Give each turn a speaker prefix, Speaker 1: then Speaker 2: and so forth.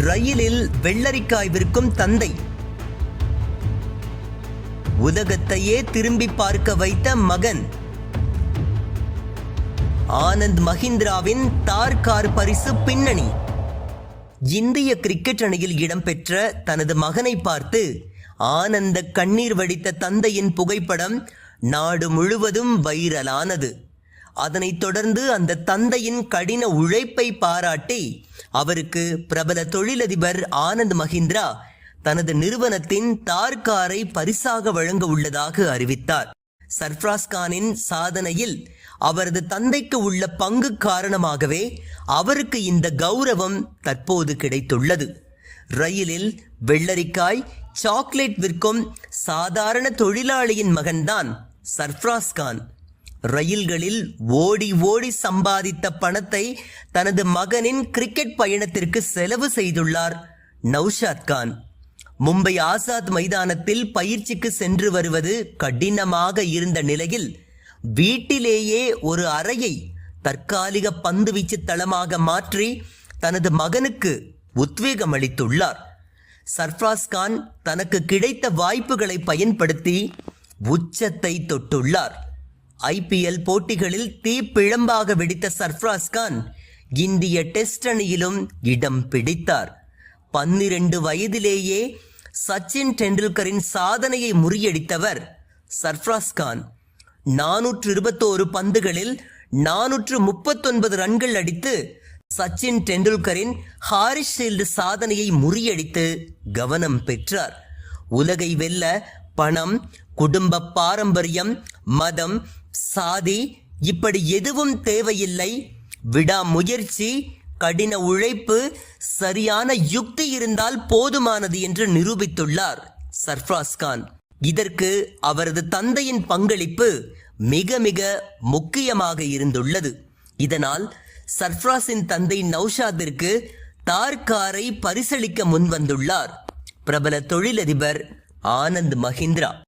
Speaker 1: ரயிலில் வெள்ளரிக்காய் விற்கும் தந்தை. உலகத்தையே திரும்பி பார்க்க வைத்த மகன். ஆனந்த் மஹிந்திராவின் தார் கார் பரிசு பின்னணி. இந்திய கிரிக்கெட் அணியில் இடம்பெற்ற தனது மகனை பார்த்து ஆனந்த கண்ணீர் வடித்த தந்தையின் புகைப்படம் நாடு முழுவதும் வைரலானது. அதனைத் தொடர்ந்து அந்த தந்தையின் கடின உழைப்பை பாராட்டி அவருக்கு பிரபல தொழிலதிபர் ஆனந்த் மஹிந்திரா தனது நிறுவனத்தின் தார் காரை பரிசாக வழங்க உள்ளதாக அறிவித்தார். சர்ஃப்ராஸ் கானின் சாதனையில் அவரது தந்தைக்கு உள்ள பங்கு காரணமாகவே அவருக்கு இந்த கௌரவம் தற்போது கிடைத்துள்ளது. ரயிலில் வெள்ளரிக்காய் சாக்லேட் விற்கும் சாதாரண தொழிலாளியின் மகன்தான் சர்ஃப்ராஸ் கான். ரயில்களில் ஓடி ஓடி சம்பாதித்த பணத்தை தனது மகனின் கிரிக்கெட் பயணத்திற்கு செலவு செய்துள்ளார் நௌஷாத் கான். மும்பை ஆசாத் மைதானத்தில் பயிற்சிக்கு சென்று வருவது கடினமாக இருந்த நிலையில் வீட்டிலேயே ஒரு அறையை தற்காலிக பந்துவீச்சு தளமாக மாற்றி தனது மகனுக்கு உத்வேகம் அளித்துள்ளார். சர்ஃப்ராஸ் கான் தனக்கு கிடைத்த வாய்ப்புகளை பயன்படுத்தி உச்சத்தை தொட்டுள்ளார். ஐபிஎல் போட்டிகளில் தீப்பிழம்பாக வெடித்த சர்ஃப்ராஸ் கான் இந்திய டெஸ்ட் அணியிலும் இடம் பிடித்தார். பன்னிரண்டு வயதிலேயே சச்சின் டெண்டுல்கரின் சாதனையை முறியடித்தவர் சர்ஃப்ராஸ் கான். நானூற்று இருபத்தோரு பந்துகளில் நானூற்று முப்பத்தொன்பது ரன்கள் அடித்து சச்சின் டெண்டுல்கரின் ஹாரிஸ் ஷீல்டு சாதனையை முறியடித்து கவனம் பெற்றார். உலகை வெல்ல பணம் குடும்ப பாரம்பரியம் மதம் சாதி இப்படி எதுவும் தேவையில்லை. விடாமுயற்சி கடின உழைப்பு சரியான யுக்தி இருந்தால் போதுமானது என்று நிரூபித்துள்ளார் சர்ஃப்ராஸ் கான். இதற்கு அவரது தந்தையின் பங்களிப்பு மிக மிக முக்கியமாக இருந்துள்ளது. இதனால் சர்ஃப்ராஸின் தந்தை நௌஷாதிற்கு தார் காரை பரிசளிக்க முன்வந்துள்ளார். பிரபல தொழிலதிபர் ஆனந்த் மஹிந்திரா.